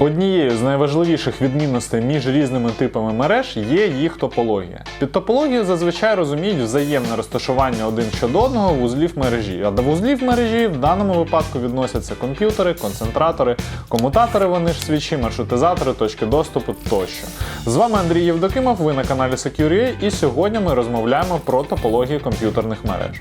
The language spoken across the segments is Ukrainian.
Однією з найважливіших відмінностей між різними типами мереж є їх топологія. Під топологією зазвичай розуміють взаємне розташування один щодо одного вузлів мережі, а до вузлів мережі в даному випадку відносяться комп'ютери, концентратори, комутатори, вони ж свічі, маршрутизатори, точки доступу тощо. З вами Андрій Євдокимов, ви на каналі Secure.ua і сьогодні ми розмовляємо про топологію комп'ютерних мереж.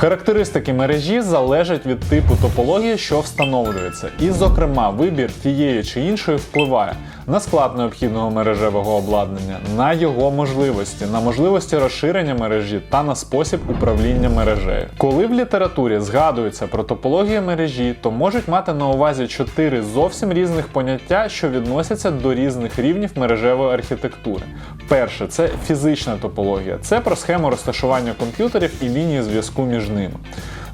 Характеристики мережі залежать від типу топології, що встановлюється, і, зокрема, вибір тієї чи іншої впливає на склад необхідного мережевого обладнання, на його можливості, на можливості розширення мережі та на спосіб управління мережею. Коли в літературі згадується про топологію мережі, то можуть мати на увазі чотири зовсім різних поняття, що відносяться до різних рівнів мережевої архітектури. Перше це фізична топологія, це про схему розташування комп'ютерів і лінії зв'язку між ними.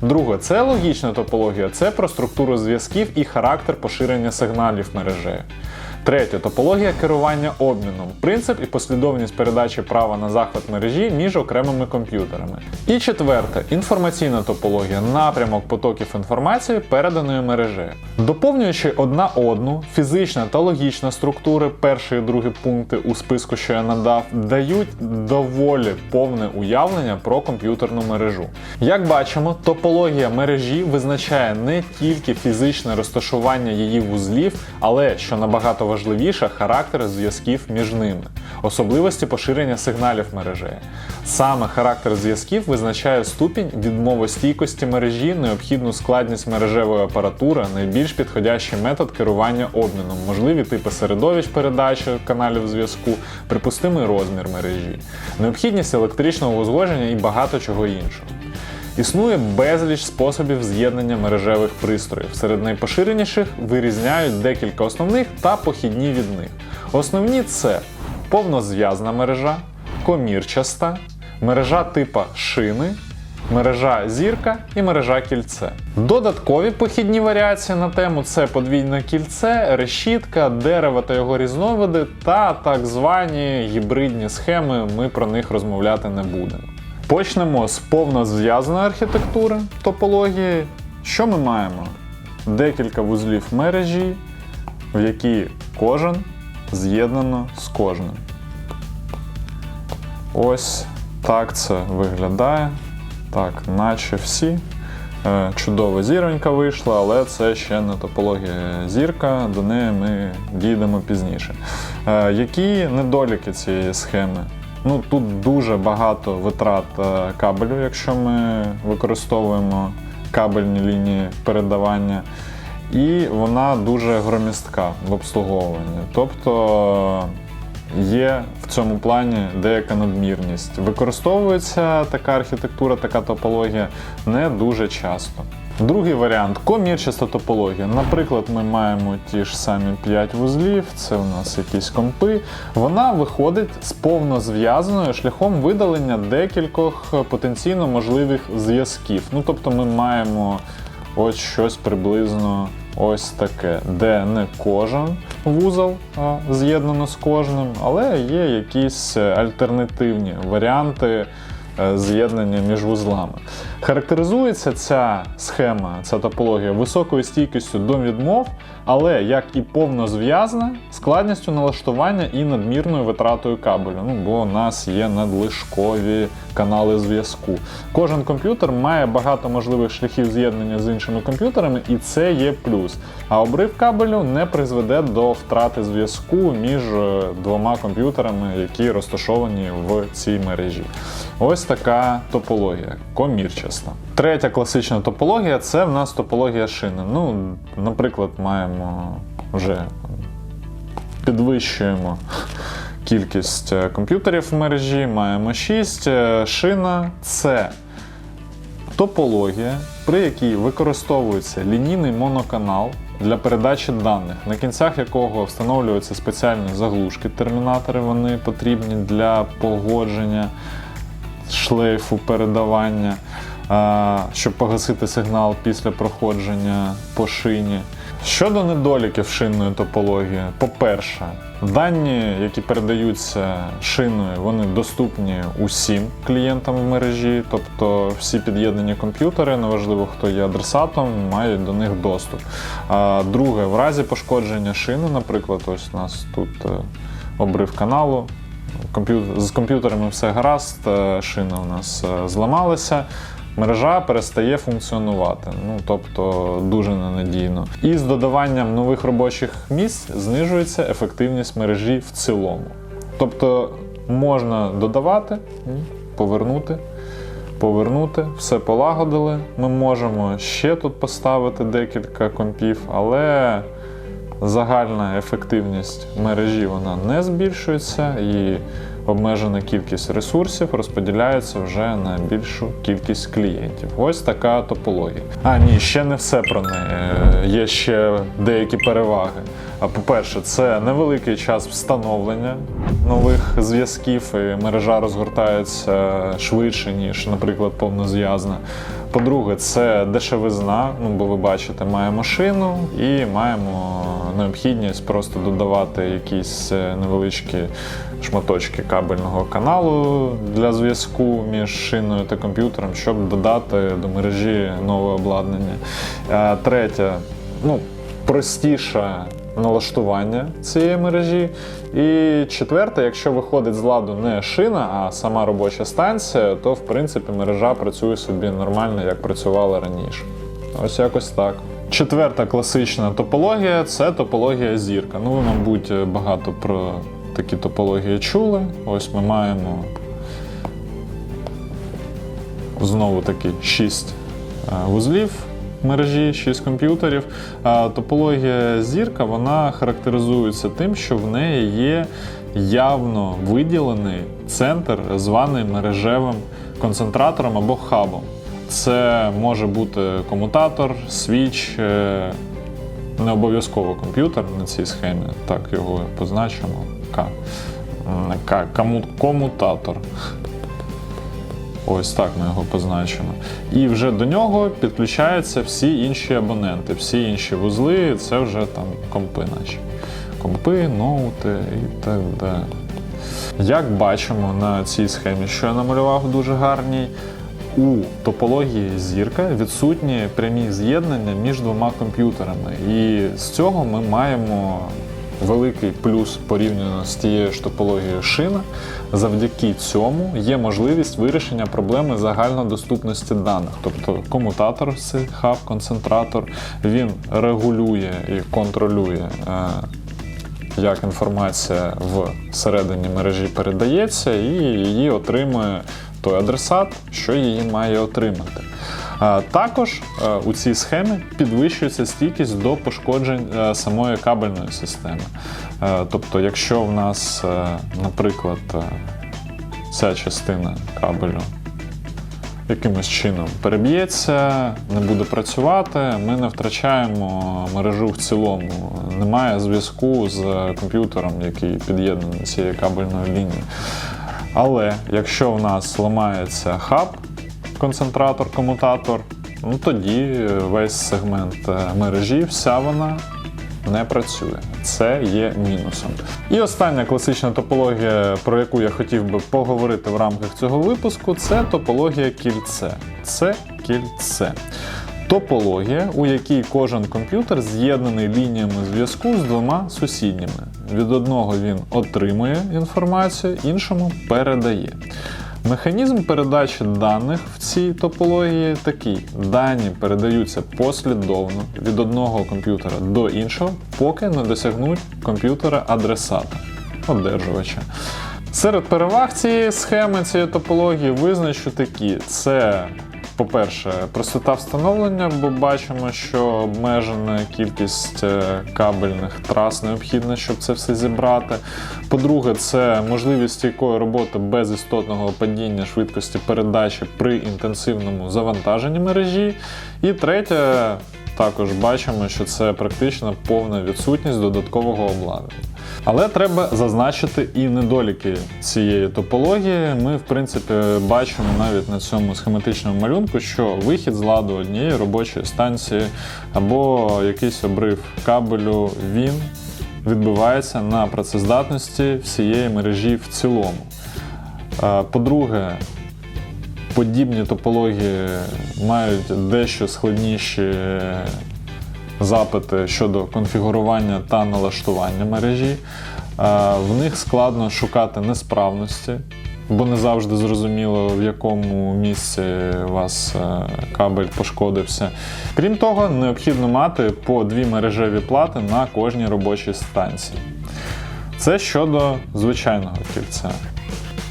Друге, це логічна топологія, це про структуру зв'язків і характер поширення сигналів мережею. Третє топологія керування обміном, принцип і послідовність передачі права на захват мережі між окремими комп'ютерами. І четверте інформаційна топологія, напрямок потоків інформації, переданої мережею. Доповнюючи одна одну, фізична та логічна структури, перший і другий пункти у списку, що я надав, дають доволі повне уявлення про комп'ютерну мережу. Як бачимо, топологія мережі визначає не тільки фізичне розташування її вузлів, але що набагато важливіше, характер зв'язків між ними, особливості поширення сигналів мережею. Саме характер зв'язків визначає ступінь відмовостійкості мережі, необхідну складність мережевої апаратури, найбільш підходящий метод керування обміном, можливі типи середовищ передачі каналів зв'язку, припустимий розмір мережі, необхідність електричного узгодження і багато чого іншого. Існує безліч способів з'єднання мережевих пристроїв. Серед найпоширеніших вирізняють декілька основних та похідні від них. Основні це повнозв'язна мережа, комірчаста, мережа типа шини, мережа зірка і мережа кільце. Додаткові похідні варіації на тему це подвійне кільце, решітка, дерево та його різновиди та так звані гібридні схеми. Ми про них розмовляти не будемо. Почнемо з повнозв'язаної архітектури топології. Що ми маємо? Декілька вузлів мережі, в які кожен з'єднано з кожним. Ось так це виглядає. Так, наче всі. Е, Чудова зіронька вийшла, але це ще не топологія зірка, до неї ми дійдемо пізніше. Е, Які недоліки цієї схеми? Ну, тут дуже багато витрат е, кабелю, якщо ми використовуємо кабельні лінії передавання, і вона дуже громістка в обслуговуванні. Тобто є в цьому плані деяка надмірність. Використовується така архітектура, така топологія не дуже часто. Другий варіант комірчаста топологія. Наприклад, ми маємо ті ж самі 5 вузлів, це у нас якісь компи. Вона виходить з повнозв'язаною шляхом видалення декількох потенційно можливих зв'язків. Ну тобто ми маємо ось щось приблизно ось таке, де не кожен вузол з'єднано з кожним, але є якісь е, альтернативні варіанти е, з'єднання між вузлами. Характеризується ця схема, ця топологія високою стійкістю до відмов, але як і повнозв'язна, складністю налаштування і надмірною витратою кабелю. Ну, бо у нас є надлишкові канали зв'язку. Кожен комп'ютер має багато можливих шляхів з'єднання з іншими комп'ютерами, і це є плюс. А обрив кабелю не призведе до втрати зв'язку між е, двома комп'ютерами, які розташовані в цій мережі. Ось така топологія, комірчаста. Третя класична топологія це в нас топологія шини. Ну, наприклад, маємо вже підвищуємо кількість е, комп'ютерів в мережі, маємо 6. Шина це топологія, при якій використовується лінійний моноканал для передачі даних, на кінцях якого встановлюються спеціальні заглушки, термінатори, вони потрібні для погодження шлейфу передавання, щоб погасити сигнал після проходження по шині. Щодо недоліків шинної топології, по-перше, дані, які передаються шиною, вони доступні усім клієнтам в мережі, тобто всі під'єднані комп'ютери, неважливо хто є адресатом, мають до них доступ. А друге, в разі пошкодження шини, наприклад, ось у нас тут е, обрив каналу. З комп'ютерами все гаразд, е, шина у нас е, зламалася. Мережа перестає функціонувати, ну тобто дуже ненадійно. І з додаванням нових робочих місць знижується ефективність мережі в цілому. Тобто можна додавати, повернути, повернути, все полагодили. Ми можемо ще тут поставити декілька компів, але загальна ефективність мережі вона не збільшується і обмежена кількість ресурсів розподіляється вже на більшу кількість клієнтів. Ось така топологія. А ні, ще не все про неї. Е, Є ще деякі переваги. А по-перше, це невеликий час встановлення нових зв'язків, і мережа розгортається швидше, ніж, наприклад, повнозв'язна. По-друге, це дешевизна. Ну, бо ви бачите, маємо шину і маємо необхідність просто додавати якісь е, невеличкі шматочки кабельного каналу для зв'язку між шиною та комп'ютером, щоб додати до мережі нове обладнання. Е, Третє, ну, простіше налаштування цієї мережі. І четверте, якщо виходить з ладу не шина, а сама робоча станція, то в принципі мережа працює собі нормально, як працювала раніше. Ось якось так. Четверта класична топологія це топологія зірка. Ну, ви, мабуть, багато про такі топології чули. Ось ми маємо знову таки 6 вузлів мережі, 6 комп'ютерів. Топологія зірка вона характеризується тим, що в неї є явно виділений центр, званий мережевим концентратором або хабом. Це може бути комутатор, свіч, е, не обов'язково комп'ютер на цій схемі. Так його позначимо. К. Комутатор. Ось так ми його позначимо. І вже до нього підключаються всі інші абоненти, всі інші вузли, це вже там компи наші. Компи, ноути і так далі. Як бачимо на цій схемі, що я намалював дуже гарній, у топології зірка відсутні прямі з'єднання між двома комп'ютерами. І з цього ми маємо великий плюс порівняно з тією ж топологією шина. Завдяки цьому є можливість вирішення проблеми загальнодоступності даних. Тобто комутатор, хаб, концентратор, він регулює і контролює. е, як інформація всередині мережі передається, і її отримує той адресат, що її має отримати. Також е, у цій схемі підвищується стійкість до пошкоджень е, самої кабельної системи. Е, Тобто, якщо в нас, наприклад, ця частина кабелю якимось чином переб'ється, не буде працювати, ми не втрачаємо мережу в цілому. Немає зв'язку з комп'ютером, який під'єднаний цією кабельною лінією. Але якщо в нас ламається хаб, концентратор, комутатор, ну тоді весь сегмент е, мережі, вся вона не працює. Це є мінусом. І остання класична топологія, про яку я хотів би поговорити в рамках цього випуску, це топологія кільце. Це кільце. Топологія, у якій кожен комп'ютер з'єднаний лініями зв'язку з двома сусідніми. Від одного він отримує інформацію, іншому передає. Механізм передачі даних в цій топології такий: дані передаються послідовно від одного комп'ютера до іншого, поки не досягнуть комп'ютера адресата, одержувача. Серед переваг цієї схеми, цієї топології визначу такі: це, по-перше, простота встановлення, бо бачимо, що обмежена кількість е, кабельних трас необхідна, щоб це все зібрати. По-друге, це можливість стійкої роботи без істотного падіння швидкості передачі при інтенсивному завантаженні мережі. І третє, також бачимо, що це практично повна відсутність додаткового обладнання. Але треба зазначити і недоліки цієї топології. Ми, в принципі, бачимо навіть на цьому схематичному малюнку, що вихід з ладу однієї робочої станції або якийсь обрив кабелю, він відбивається на працездатності всієї мережі в цілому. Е, По-друге, подібні топології мають дещо складніші запити щодо конфігурування та налаштування мережі. В них складно шукати несправності, бо не завжди зрозуміло, в якому місці у вас е, кабель пошкодився. Крім того, необхідно мати по дві мережеві плати на кожній робочій станції. Це щодо звичайного кільця.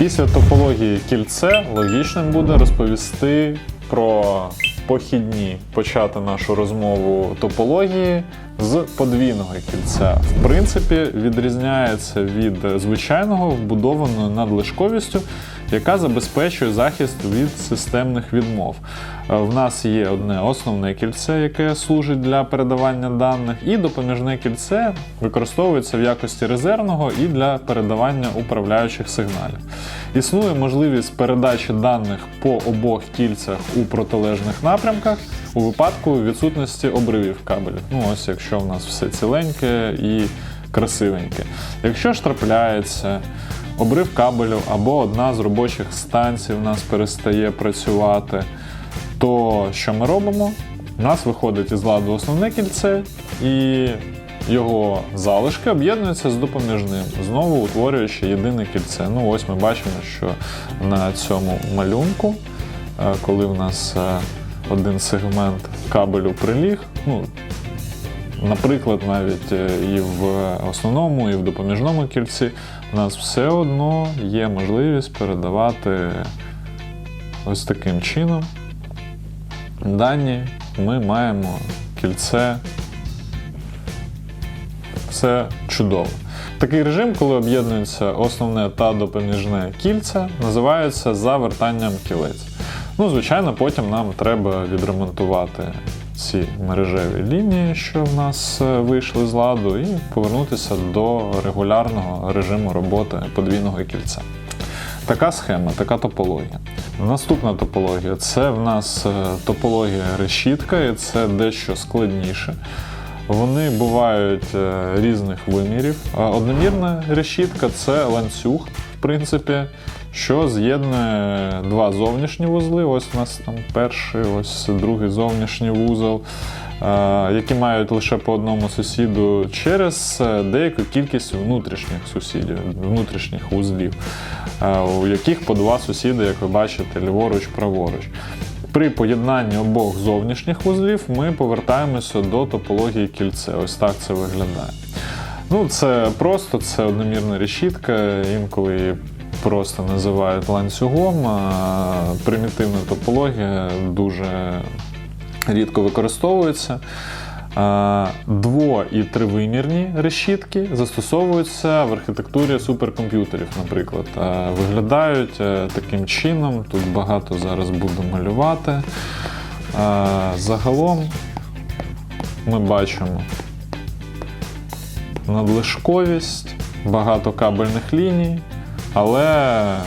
Після топології кільце логічним буде розповісти про похідні, почати нашу розмову топології з подвійного кільця. В принципі, відрізняється від звичайного вбудованою надлишковістю, яка забезпечує захист від системних відмов. Е, В нас є одне основне кільце, яке служить для передавання даних, і допоміжне кільце використовується в якості резервного і для передавання управляючих сигналів. Існує можливість передачі даних по обох кільцях у протилежних напрямках у випадку відсутності обривів кабелів. Ну ось якщо в нас все ціленьке і красивеньке. Якщо ж трапляється обрив кабелю або одна з робочих станцій в нас перестає працювати, то що ми робимо? У нас виходить із ладу основне кільце, і його залишки об'єднуються з допоміжним, знову утворюючи єдине кільце. Ну ось ми бачимо, що на цьому малюнку, е, коли в нас е, один сегмент кабелю приліг, ну, Наприклад, навіть е, і в основному, і в допоміжному кільці у нас все одно є можливість передавати ось таким чином. Дані ми маємо кільце. Все чудово. Такий режим, коли об'єднується основне та допоміжне кільце, називається завертанням кілець. Ну, звичайно, потім нам треба відремонтувати ці мережеві лінії, що в нас е, вийшли з ладу, і повернутися до регулярного режиму роботи подвійного кільця. Така схема, така топологія. Наступна топологія це в нас е, топологія решітка, і це дещо складніше. Вони бувають е, різних вимірів. Одномірна решітка це ланцюг, в принципі, що з'єднує два зовнішні вузли. Ось у нас там перший, ось другий зовнішній вузол, е, які мають лише по одному сусіду через е, деяку кількість внутрішніх сусідів, внутрішніх вузлів, е, у яких по два сусіди, як ви бачите, ліворуч, праворуч. При поєднанні обох зовнішніх вузлів ми повертаємося до топології кільце. Ось так це виглядає. Ну, це просто, це одномірна решітка, інколи просто називають ланцюгом. Примітивна топологія дуже рідко використовується. Дво- і тривимірні решітки застосовуються в архітектурі суперкомп'ютерів, наприклад. Виглядають е, таким чином. Тут багато зараз буду малювати. Загалом ми бачимо надлишковість, багато кабельних ліній, але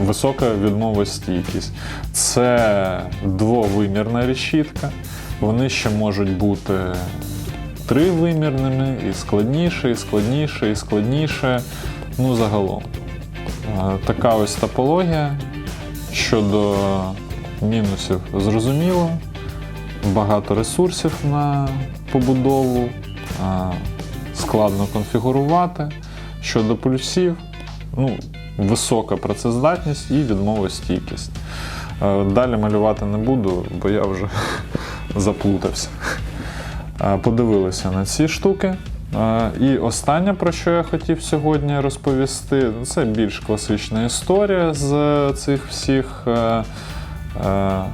висока відмовостійкість. Це двовимірна решітка. Вони ще можуть бути тривимірними, і складніше, і складніше, і складніше. Ну, загалом. Е, Така ось топологія. Щодо мінусів, зрозуміло. Багато ресурсів на побудову, складно конфігурувати. Щодо плюсів, ну, висока працездатність і відмовостійкість. Е, Далі малювати не буду, бо я вже заплутався. Е, Подивилися на ці штуки. Е, І останнє, про що я хотів сьогодні розповісти, це більш класична історія з цих всіх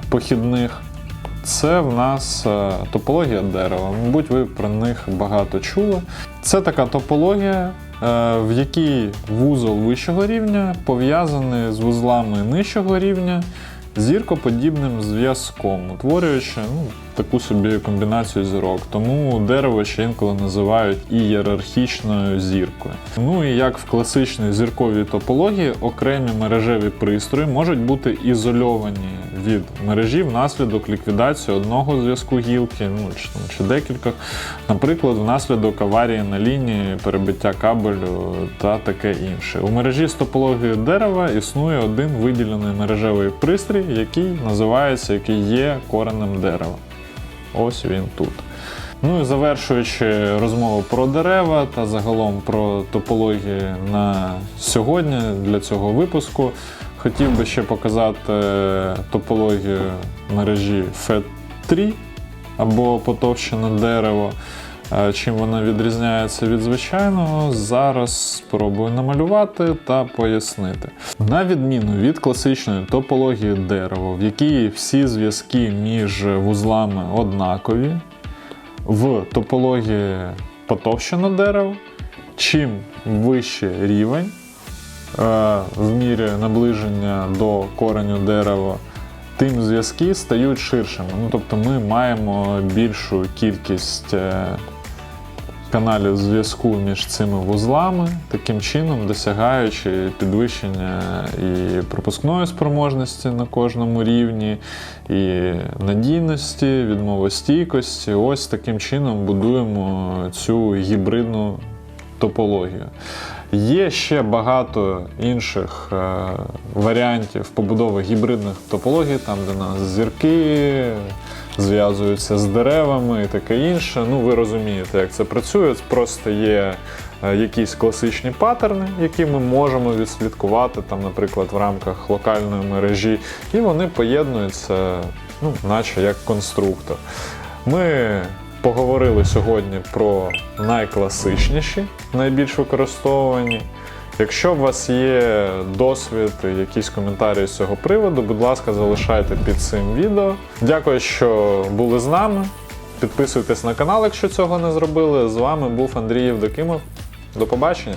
похідних. Це в нас топологія дерева. Мабуть, ви про них багато чули. Це така топологія, в якій вузол вищого рівня пов'язаний з вузлами нижчого рівня, зіркоподібним зв'язком, утворюючи ну, таку собі комбінацію зірок. Тому дерево ще інколи називають ієрархічною зіркою. Ну і як в класичній зірковій топології, окремі мережеві пристрої можуть бути ізольовані від мережі внаслідок ліквідації одного зв'язку гілки, ну чи, чи декількох, наприклад, внаслідок аварії на лінії, перебиття кабелю та таке інше. У мережі з топологією дерева існує один виділений мережевий пристрій, який називається, який є коренем дерева. Ось він тут. Ну і завершуючи розмову про дерева та загалом про топології на сьогодні для цього випуску, хотів би ще показати топологію мережі FET3 або потовщене дерево. Чим вона відрізняється від звичайного, зараз спробую намалювати та пояснити. На відміну від класичної топології дерева, в якій всі зв'язки між вузлами однакові, в топології потовщено дерево, чим вищий рівень в мірі наближення до кореню дерева, тим зв'язки стають ширшими. Ну, тобто ми маємо більшу кількість е, каналів зв'язку між цими вузлами, таким чином досягаючи підвищення і пропускної спроможності на кожному рівні, і надійності, відмовостійкості. Ось таким чином будуємо цю гібридну топологію. Є ще багато інших е, варіантів побудови гібридних топологій, там, де нас зірки зв'язуються з деревами і таке інше. Ну, ви розумієте, як це працює. Просто є е, якісь класичні паттерни, які ми можемо відслідкувати, там, наприклад, в рамках локальної мережі, і вони поєднуються, ну, наче як конструктор. Ми поговорили сьогодні про найкласичніші, найбільш використовувані. Якщо у вас є досвід, якісь коментарі з цього приводу, будь ласка, залишайте під цим відео. Дякую, що були з нами. Підписуйтесь на канал, якщо цього не зробили. З вами був Андрій Євдокимов. До побачення!